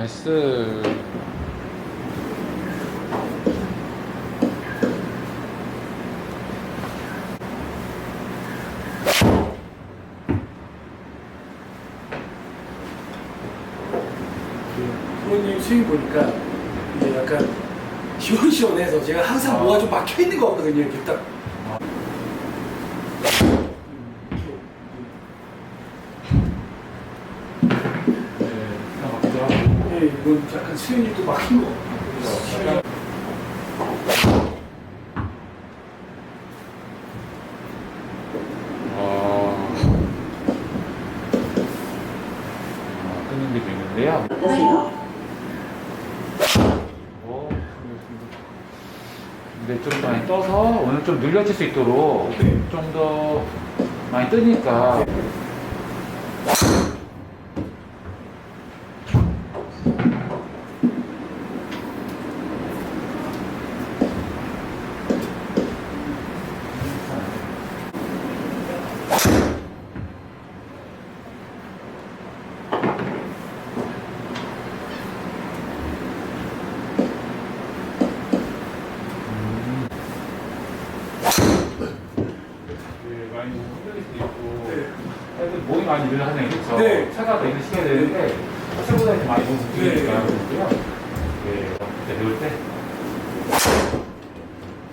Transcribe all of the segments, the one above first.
나이스. 부모님 스윙 보니까 이게 약간 시원시원해서 제가 항상 뭐가 좀 막혀 있는 것 같거든요. 이렇게 딱. 네, 그냥 막히죠. 네, 이건 약간 스윙이 또 막힌 것 같아요. 끊는 근데 좀 많이 떠서 오늘 좀 늘려질 수 있도록 네. 좀더 많이 뜨니까 네, 많이 흔들릴 수도 있고 네. 많이 늘어나네 그렇죠? 네. 차가 더 있는 시켜야 되는데 차보다 이제 많이 몸 움직이니까 네. 그렇고요 네, 그때 배울 때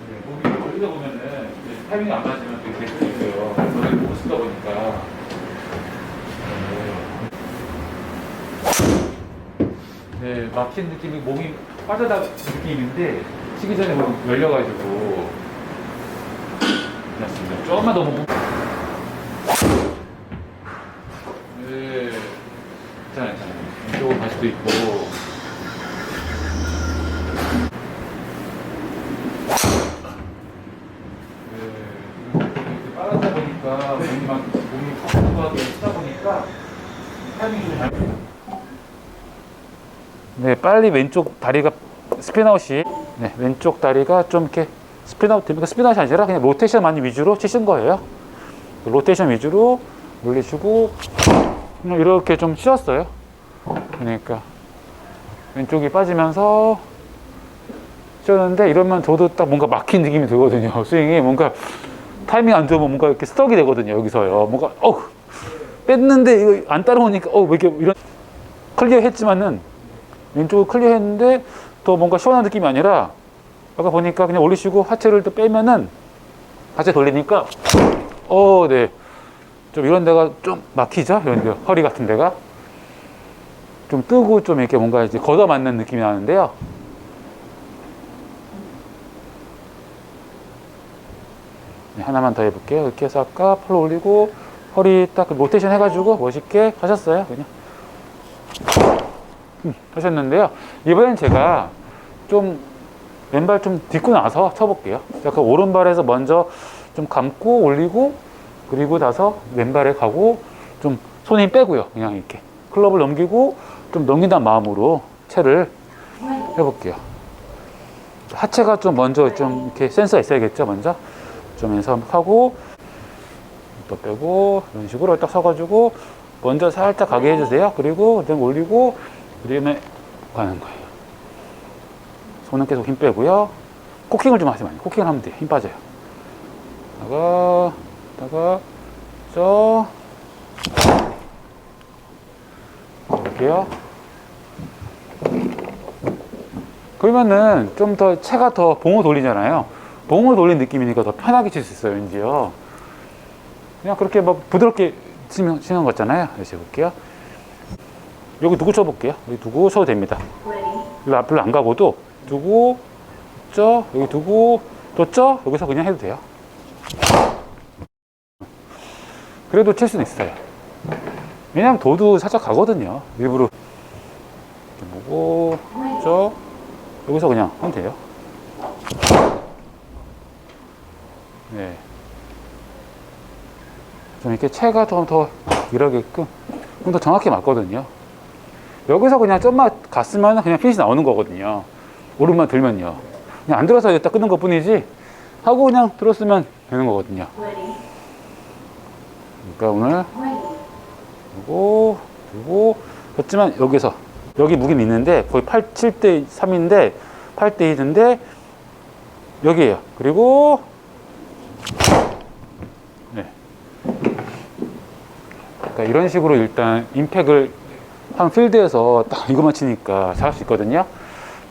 네, 몸이 돌리다 보면은 이제 타이밍이 안 맞으면 되게 될수 있어요 너를 보고 싶다 보니까 네. 네, 막힌 느낌이 몸이 빠져다 느낌인데 치기 전에 열려가지고 맞습니다. 조금만 더 보고. 네. 괜찮아요, 괜찮아요. 이쪽으로 갈 수도 있고. 네. 네, 빨리 왼쪽 다리가 스피나웃이 네, 왼쪽 다리가 좀 이렇게 스피나웃 됩니까? 스피나웃이 아니라 그냥 로테이션 많이 위주로 치신 거예요. 로테이션 위주로 올리시고 이렇게 좀 치웠어요. 그러니까 왼쪽이 빠지면서 치웠는데 이러면 저도 딱 뭔가 막힌 느낌이 들거든요. 스윙이 뭔가 타이밍 안 좋으면 뭔가 이렇게 스떡이 되거든요. 여기서요. 뭔가 어 뺐는데 이거 안 따라오니까 어왜 이렇게 이런 클리어 했지만은 왼쪽을 클리어 했는데 또 뭔가 시원한 느낌이 아니라 아까 보니까 그냥 올리시고 하체를 또 빼면은 하체 돌리니까 어, 네. 좀 이런 데가 좀 막히죠? 이런 데, 허리 같은 데가. 좀 뜨고 좀 이렇게 뭔가 이제 걷어 맞는 느낌이 나는데요. 네, 하나만 더 해볼게요. 이렇게 해서 아까 팔 올리고 허리 딱 로테이션 해가지고 멋있게 하셨어요. 그냥. 음, 하셨는데요. 이번엔 제가 좀 왼발 좀 딛고 나서 쳐볼게요. 약간 오른발에서 먼저 좀 감고 올리고 그리고 나서 왼발에 가고 좀손힘 빼고요. 그냥 이렇게 클럽을 넘기고 좀 넘긴다는 마음으로 채를 해볼게요. 하체가 좀 먼저 좀 이렇게 센서가 있어야겠죠. 먼저 좀 해서 하고 또 빼고 이런 식으로 딱 서가지고 먼저 살짝 가게 해주세요. 그리고 그다음 올리고 그 다음에 가는 거예요. 손은 계속 힘 빼고요. 코킹을 좀안 돼요. 코킹을 하면 돼요. 힘 빠져요. 다가, 다가, 저, 이렇게요. 그러면은 좀 더 채가 더 봉을 돌리잖아요. 봉을 돌린 느낌이니까 더 편하게 칠 수 있어요, 왠지요. 그냥 그렇게 뭐 부드럽게 치면, 치는 거잖아요. 다시 해볼게요. 여기 두고 쳐볼게요. 여기 두고 쳐도 됩니다. 여기 앞으로 안 가고도 두고 쪄 여기 두고 또 쪄 여기서 그냥 해도 돼요. 그래도 칠 수는 있어요. 왜냐면 도도 살짝 가거든요. 일부러 보고 쪄 여기서 그냥 하면 돼요. 네. 좀 이렇게 채가 좀 더 일하게끔 좀 더 정확히 맞거든요. 여기서 그냥 점만 갔으면 그냥 핏이 나오는 거거든요. 오른만 들면요. 그냥 안 들어서 여기다 끊는 것 뿐이지 하고 그냥 들었으면 되는 거거든요. 그러니까 오늘 요거 요거 그렇지만 여기서 여기 무게는 있는데 거의 8, 7대 3인데 8대 2인데 여기에요. 그리고 네. 그러니까 이런 식으로 일단 임팩을 한 필드에서 딱 이것만 치니까 잘 할 수 있거든요.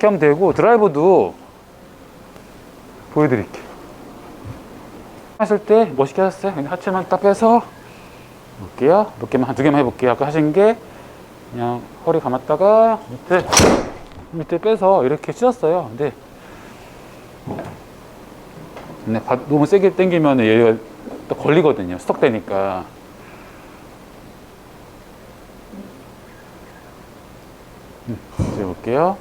하면 되고 드라이버도 보여드릴게요. 하실 때 멋있게 하셨어요. 하체만 딱 빼서 볼게요. 몇 개만 한 두 개만 해볼게요. 아까 하신 게 그냥 허리 감았다가 밑에 밑에 빼서 이렇게 찢었어요. 근데 네, 바- 너무 세게 당기면 얘가 또 걸리거든요. 스톡되니까. 음, 이제 볼게요.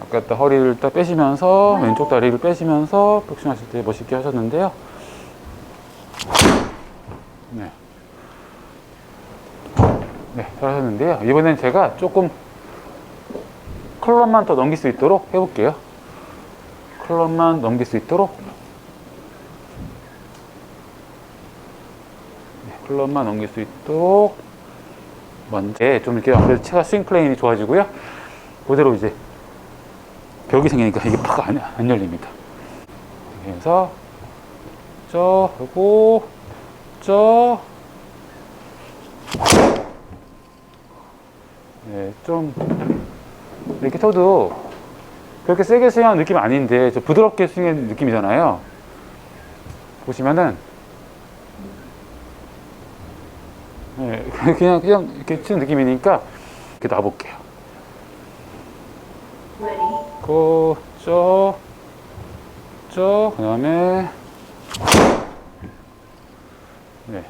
아까 딱 허리를 딱 빼시면서 왼쪽 다리를 빼시면서 복싱 하실 때 멋있게 하셨는데요. 네. 네, 잘하셨는데요. 이번엔 제가 조금 클럽만 더 넘길 수 있도록 해볼게요. 클럽만 넘길 수 있도록. 네, 클럽만 넘길 수 있도록. 먼저 좀 이렇게 아무래도 체가 스윙 플레인이 좋아지고요. 그대로 이제 벽이 생기니까 이게 팍 안, 안 열립니다. 그래서 저 하고 저 네, 좀 이렇게 쳐도 그렇게 세게 스윙하는 느낌 아닌데 저 부드럽게 스윙하는 느낌이잖아요. 보시면은 네, 그냥 그냥 이렇게 치는 느낌이니까 이렇게 놔볼게요. 그, 저, 저, 그 다음에, 네.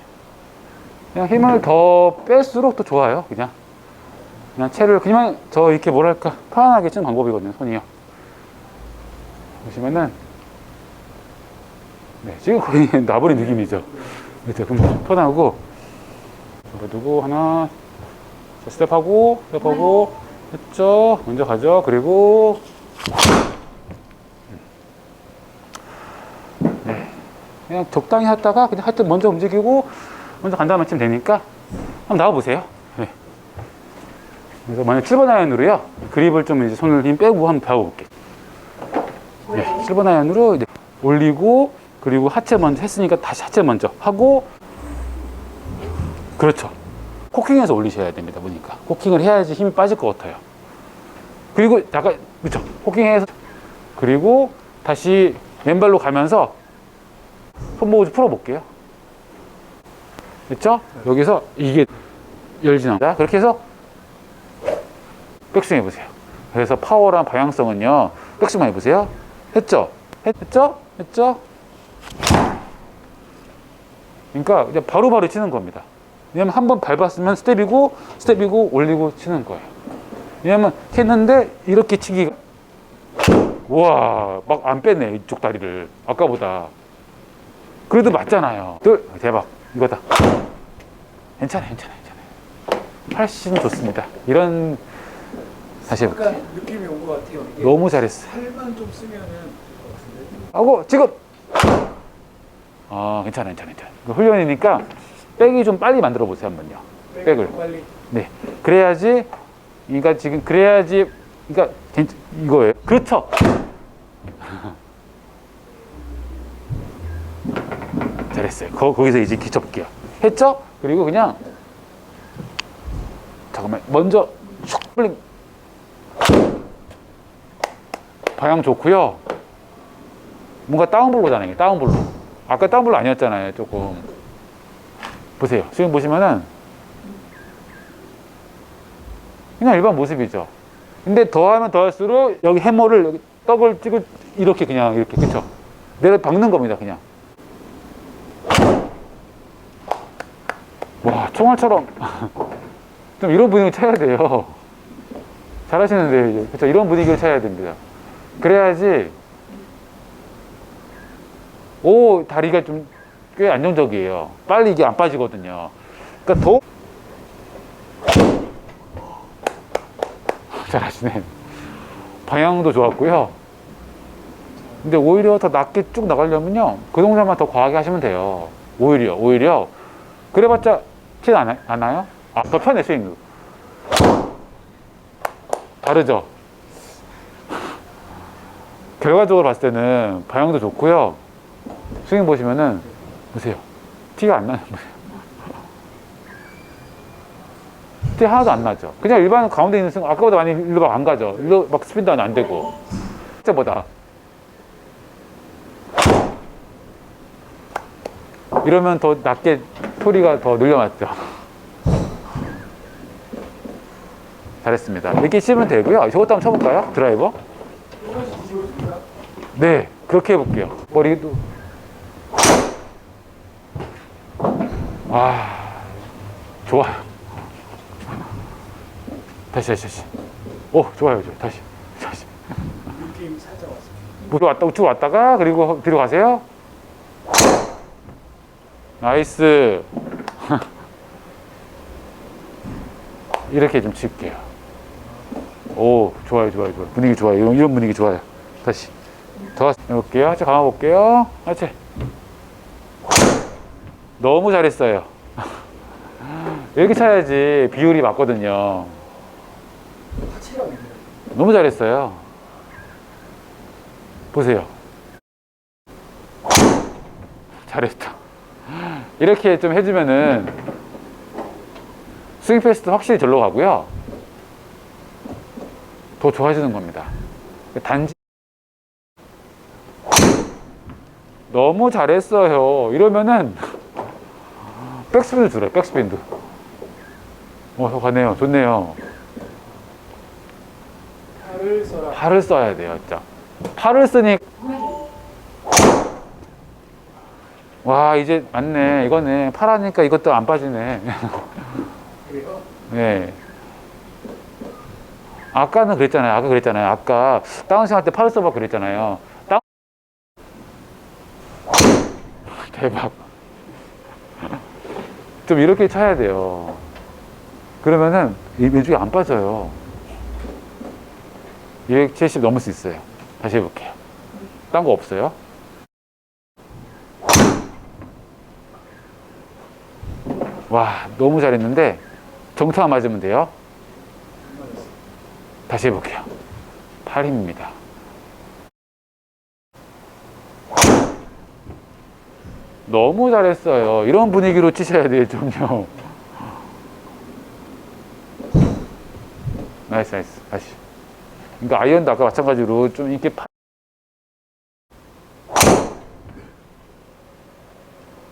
그냥 힘을 더 뺄수록 더 좋아요, 그냥. 그냥 채를, 그냥 저 이렇게 뭐랄까, 편안하게 치는 방법이거든요, 손이요. 보시면은, 네, 지금 거의 나버린 느낌이죠. 그렇죠. 그럼 편하고, 잡아두고, 하나, 자, 스텝하고, 스텝하고, 했죠. 먼저 가죠. 그리고 그냥 적당히 했다가 그냥 하여튼 먼저 움직이고 먼저 간다만 치면 되니까 한번 나와 보세요. 네. 그래서 만약 7번 아이언으로요. 그립을 좀 이제 손을 힘 빼고 한번 배워 볼게요. 네. 7번 아이언으로 이제 올리고 그리고 하체 먼저 했으니까 다시 하체 먼저 하고 그렇죠. 코킹해서 올리셔야 됩니다. 보니까 코킹을 해야지 힘이 빠질 것 같아요. 그리고 약간 그렇죠. 코킹해서 그리고 다시 왼발로 가면서 손목을 풀어 볼게요. 됐죠? 여기서 이게 않다. 그렇게 해서 백스윙 해보세요. 그래서 파워랑 방향성은요. 백스윙만 해보세요. 했죠? 했죠? 했죠? 그러니까 이제 바로 바로 치는 겁니다. 왜냐면 한 번 밟았으면 스텝이고 스텝이고 올리고 치는 거예요. 왜냐면 했는데 이렇게 치기가 와 막 안 빼네 이쪽 다리를 아까보다 그래도 맞잖아요. 둘 대박 이거다. 괜찮아 괜찮아 괜찮아. 훨씬 좋습니다. 이런 다시 해볼게요. 약간 느낌이 온 것 같아요. 이게 너무 잘했어. 살만 좀 쓰면은 것 같은데. 하고 지금 아 괜찮아 괜찮아 괜찮아. 이거 훈련이니까 백이 좀 빨리 만들어 보세요 한번요. 백을. 빨리. 네. 그래야지, 그러니까 지금 그래야지, 그러니까 괜- 이거예요. 그렇죠. 잘했어요. 거, 거기서 이제 기쳐볼게요. 했죠? 그리고 그냥 잠깐만 먼저 슉 블링 방향 좋고요. 뭔가 다운블로잖아요. 다운블로. 아까 다운블로 아니었잖아요. 조금 보세요. 지금 보시면은 그냥 일반 모습이죠. 근데 더하면 더할수록 여기 해머를 여기 떡을 찍을 이렇게 그냥 이렇게 그쵸? 내가 박는 겁니다 그냥. 와 총알처럼 좀 이런 분위기 쳐야 돼요. 잘하시는데 이제 그쵸? 이런 분위기를 쳐야 됩니다. 그래야지 오 다리가 좀 꽤 안정적이에요. 빨리 이게 안 빠지거든요. 그러니까 더 잘하시네. 방향도 좋았고요. 근데 오히려 더 낮게 쭉 나가려면요. 그 동작만 더 과하게 하시면 돼요. 오히려, 오히려. 그래봤자 티 않아, 않아요? 아, 더 편해, 스윙. 다르죠? 결과적으로 봤을 때는 방향도 좋고요. 스윙 보시면은 보세요. 티가 안 거예요. 티 하나도 안 나죠. 그냥 일반 가운데 있는 스윙 아까보다 많이 일로 막 안 가죠. 일로 막 스핀도 안 되고. 진짜보다. 이러면 더 낮게 소리가 더 늘려맞죠. 잘했습니다. 이렇게 치면 되고요. 저것도 한번 쳐볼까요? 드라이버. 네, 그렇게 해볼게요. 머리도. 아, 좋아요. 다시, 다시, 다시. 오, 좋아요, 좋아요. 다시, 다시. 왔어요. 우측 왔다, 우측 왔다가, 그리고 뒤로 가세요. 나이스. 이렇게 좀 칠게요. 오, 좋아요, 좋아요, 좋아요. 분위기 좋아요. 이런, 이런 분위기 좋아요. 다시. 더 해볼게요. 자, 감아볼게요. 그렇지. 너무 잘했어요. 이렇게 쳐야지 비율이 맞거든요. 너무 잘했어요. 보세요. 잘했다. 이렇게 좀 해주면은 스윙 패스도 확실히 절로 가고요. 더 좋아지는 겁니다. 단지 너무 잘했어요. 이러면은 백스핀도 줄여요. 백스핀도. 어, 저 가네요. 좋네요. 팔을 써야 돼요, 진짜. 팔을 쓰니 와 이제 맞네. 이거네. 팔하니까 이것도 안 빠지네. 네. 아까는 그랬잖아요. 아까 그랬잖아요. 아까 다운스윙 할 때 팔을 써봐 그랬잖아요. 다운 대박. 좀 이렇게 쳐야 돼요. 그러면은 이 왼쪽이 안 빠져요. 270 넘을 수 있어요. 다시 해볼게요. 딴 거 없어요? 와, 너무 잘했는데 정타만 맞으면 돼요. 다시 해볼게요. 8입니다. 너무 잘했어요. 이런 분위기로 치셔야 돼요, 좀요. 나이스, 나이스. 다시. 그러니까 아이언도 아까 마찬가지로 좀 이렇게 파...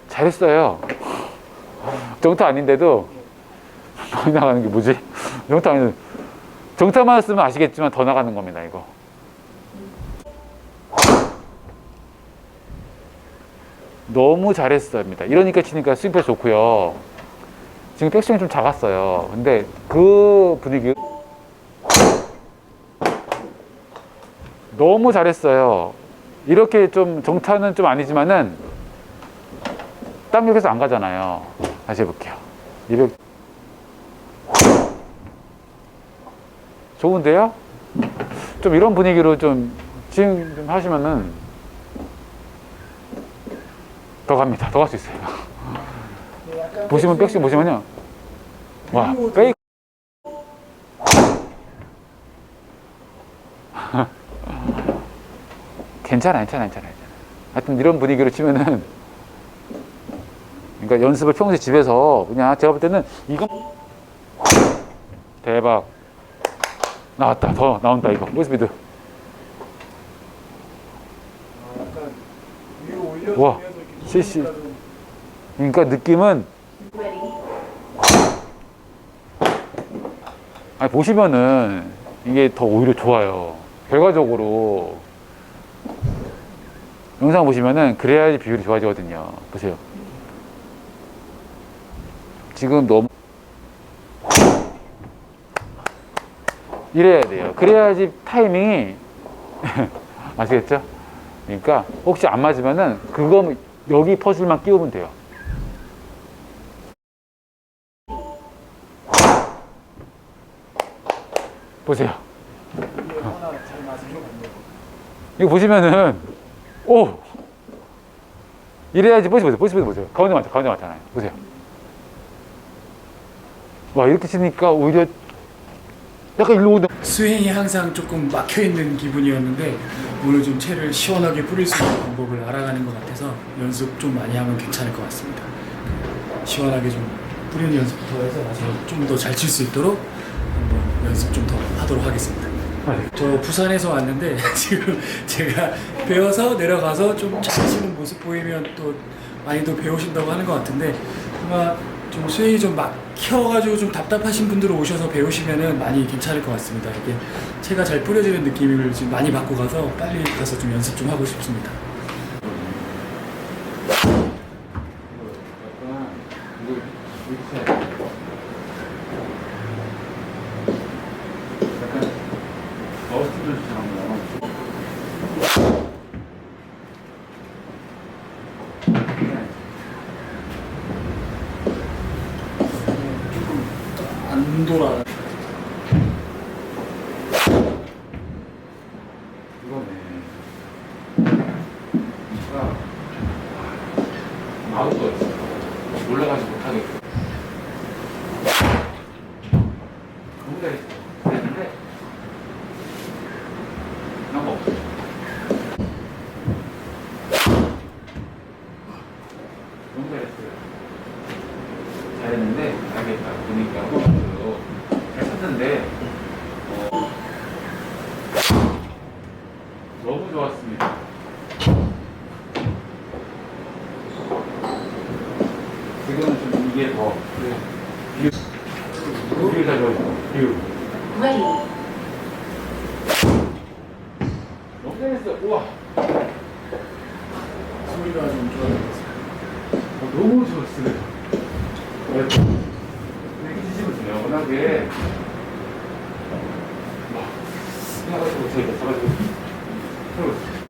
잘했어요. 정타 아닌데도 많이 나가는 게 뭐지? 정타 아닌데 정타만 쓰면 아시겠지만 더 나가는 겁니다, 이거. 너무 잘했습니다. 이러니까 치니까 스윙패 좋고요. 지금 백스윙이 좀 작았어요. 근데 그 분위기 너무 잘했어요. 이렇게 좀 정타는 좀 아니지만은 땅역에서 안 가잖아요. 다시 해볼게요. 200 좋은데요? 좀 이런 분위기로 좀 지금 좀 하시면은 더 갑니다. 더 갈 수 있어요. 보시면 백스윙 보시면요. 와, 그리고 페이크. 괜찮아, 괜찮아, 괜찮아, 괜찮아. 하여튼 이런 분위기로 치면은, 그러니까 연습을 평소에 집에서 그냥 제가 볼 때는 이거 대박 나왔다, 더 나온다 이거 위로 올려주면서 와, 좀 그러니까 느낌은 아니 보시면은 이게 더 오히려 좋아요. 결과적으로 영상 보시면은 그래야지 비율이 좋아지거든요. 보세요. 지금 너무 이래야 돼요. 그래야지 타이밍이 아시겠죠? 그러니까 혹시 안 맞으면은 그거 여기 퍼즐만 끼우면 돼요. 보세요. 이거 보시면은 오 이래야지 보시면 보세요. 보시면 보세요. 가운데 맞죠? 가운데 맞잖아요. 보세요. 와 이렇게 치니까 오히려 약간 일로 오는. 스윙이 항상 조금 막혀 있는 기분이었는데 오늘 좀 채를 시원하게 뿌릴 수 있는 방법을 알아가는 것 같아서 연습 좀 많이 하면 괜찮을 것 같습니다. 시원하게 좀 뿌리는 연습부터 해서 나중에 좀 더 잘 칠 수 있도록 한번 연습 좀 더 하도록 하겠습니다. 저 부산에서 왔는데 지금 제가 배워서 내려가서 좀 잘 치는 모습 보이면 또 많이 더 배우신다고 하는 것 같은데 아마 좀 스윙이 좀 막혀가지고 좀 답답하신 분들 오셔서 배우시면은 많이 괜찮을 것 같습니다. 이게 채가 잘 뿌려지는 느낌을 지금 많이 받고 가서 빨리 가서 좀 연습 좀 하고 싶습니다. 안 돌아. 아웃도 올라가지 못하게. 너무 잘했어. 그랬는데 너무 없어. 너무 잘했어요. 잘했는데 알겠다. 보니까 너무 잘 쳤는데 어, 너무 좋았습니다. 지금은 좀 이게 더 그, 비율. 비율 잘